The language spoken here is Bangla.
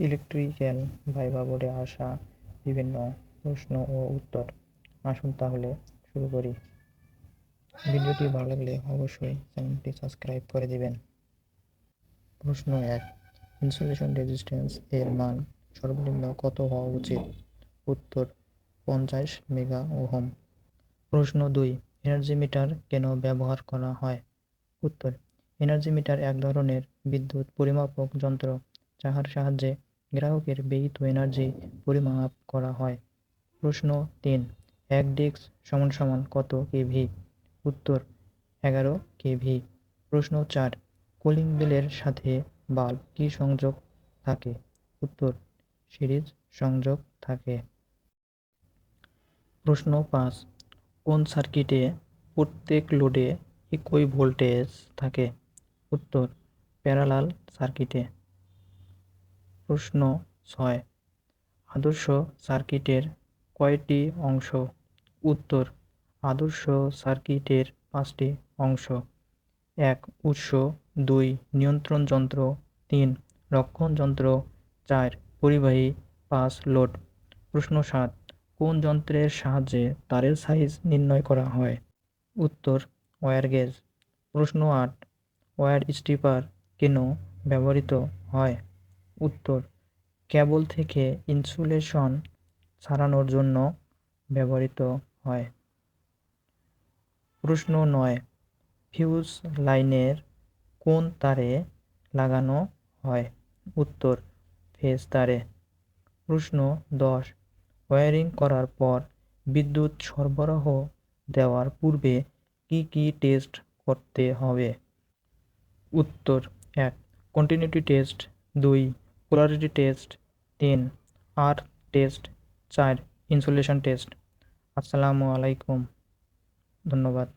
ইলেকট্রিক্যাল ভাইভা বোর্ডে আসা, বিভিন্ন প্রশ্ন ও উত্তর। আসুন তাহলে শুরু করি। ভিডিওটি ভালো লাগলে অবশ্যই চ্যানেলটি সাবস্ক্রাইব করে দিবেন। প্রশ্ন এক, ইনসুলেশন রেজিস্ট্যান্স এর মান সর্বনিম্ন কত হওয়া উচিত? উত্তর, পঞ্চাশ মেগা ওহম প্রশ্ন দুই, এনার্জি মিটার কেন ব্যবহার করা হয়? উত্তর, এনার্জি মিটার এক ধরনের বিদ্যুৎ পরিমাপক যন্ত্র, যাহার সাহায্যে গ্রাহকের ব্যয়িত এনার্জি পরিমাপ করা হয়। প্রশ্ন তিন, এক ডিস্ক সমান সমান কত কেভি উত্তর, এগারো কেভি প্রশ্ন চার কুলিং বিলের সাথে বাল্ব কি সংযোগ থাকে? উত্তর, সিরিজ সংযোগ থাকে। প্রশ্ন পাঁচ, কোন সার্কিটে প্রত্যেক লোডে একই ভোল্টেজ থাকে? উত্তর প্যারালাল সার্কিটে প্রশ্ন ছয়। আদর্শ সার্কিটের কয়টি অংশ? উত্তর, আদর্শ সার্কিটের পাঁচটি অংশ। এক, উৎস। দুই, নিয়ন্ত্রণ যন্ত্র। তিন, রক্ষণ যন্ত্র। চার, পরিবাহী পাঁচ, লোড। প্রশ্ন সাত, কোন যন্ত্রের সাহায্যে তারের সাইজ নির্ণয় করা হয়? উত্তর, ওয়্যার গেজ। প্রশ্ন আট, ওয়্যার স্টিপার কেন ব্যবহৃত হয়? উত্তর। কেবল থেকে ইনসুলেশন ছাড়ানোর জন্য ব্যবহৃত হয়। প্রশ্ন নয়, ফিউজ লাইনের কোন তারে লাগানো হয়? উত্তর, ফেজ তারে। প্রশ্ন দশ ওয়্যারিং করার পর বিদ্যুৎ সরবরাহ দেওয়ার পূর্বে কি কি টেস্ট করতে হবে? উত্তর, এক কন্টিনিউটি টেস্ট দুই পোলারিটি টেস্ট তিন আর টেস্ট চার ইনসুলেশন টেস্ট আসসালামু আলাইকুম। ধন্যবাদ।